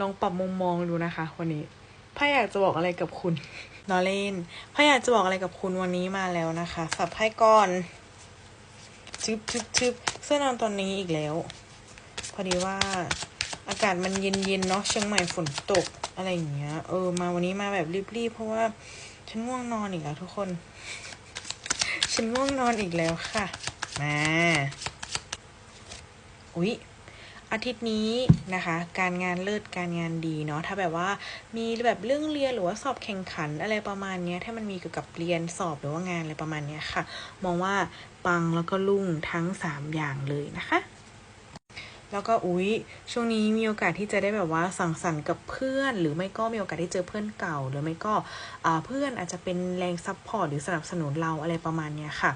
ลองปรับมุมมองดูนะคะ วันนี้พ่ออยากจะบอกอะไรกับคุณนอเล่นพ่ออยากจะบอกอะไรกับคุณวันนี้มาแล้วนะคะ สับไพ่ก่อนชึบชึบชึบเสื้อนอนตอนนี้อีกแล้ว พอดีว่าอากาศมันเย็นๆเนาะเชียงใหม่ฝนตกอะไรอย่างเงี้ย เออ มาวันนี้มาแบบรีบๆเพราะว่าฉันง่วงนอนอีกแล้วทุกคน ฉันง่วงนอนอีกแล้วค่ะ มา อุ๊ย อาทิตย์นี้นะคะ การงานเลิศการงานดีเนาะถ้าแบบว่ามีแบบเรื่องเรียนหรือว่าสอบแข่งขันอะไรประมาณนี้ถ้ามันมีเกี่ยวกับเรียนสอบหรือว่างานอะไรประมาณนี้ค่ะ มองว่าปังแล้วก็รุ่งทั้งสามอย่างเลยนะคะแล้วก็อุ๊ยช่วงนี้มีโอกาสที่จะได้แบบว่าสังสรรค์กับเพื่อน หรือไม่ก็มีโอกาสที่เจอเพื่อนเก่า หรือไม่ก็เพื่อนอาจจะเป็นแรงซัพพอร์ตหรือสนับสนุนเราอะไรประมาณเนี้ยค่ะ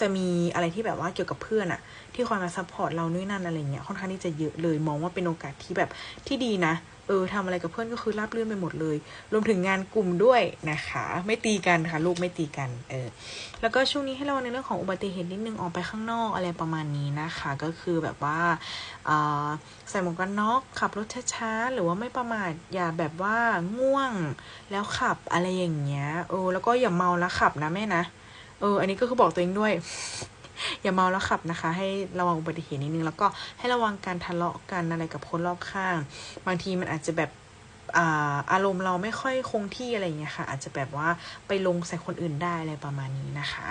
จะมีอะไรที่แบบว่าเกี่ยวกับเพื่อนอะที่คอยมาซัพพอร์ตเรานู่นนั่นอะไรเงี้ยค่อนข้างที่จะเยอะเลยมองว่าเป็นโอกาสที่แบบที่ดีนะเออทำอะไรกับเพื่อนก็คือราบเรื่อนไปหมดเลย รวมถึงงานกลุ่มด้วยนะคะ ไม่ตีกันค่ะ ลูกไม่ตีกัน เออ แล้วก็ช่วงนี้ให้ระวังในเรื่องของอุบัติเหตุนิดนึงออกไปข้างนอกอะไรประมาณนี้นะคะ ก็คือแบบว่าอ่าใส่หมวกกันน็อกขับรถช้าๆหรือว่าไม่ประมาทอย่าแบบว่าง่วงแล้วขับอะไรอย่างเงี้ย เออ แล้วก็อย่าเมาแล้วขับนะแม่นะ เออ อันนี้ก็คือบอกตัวเองด้วย อย่าเมาแล้วขับนะคะ ให้ระวังอุบัติเหตุนิดนึง แล้วก็ให้ระวังการทะเลาะกันอะไรกับคนรอบข้าง บางทีมันอาจจะแบบอาอารมณ์เราไม่ค่อยคงที่อะไรอย่างเงี้ยค่ะ อาจจะแบบว่าไปลงใส่คนอื่นได้อะไรประมาณนี้นะคะ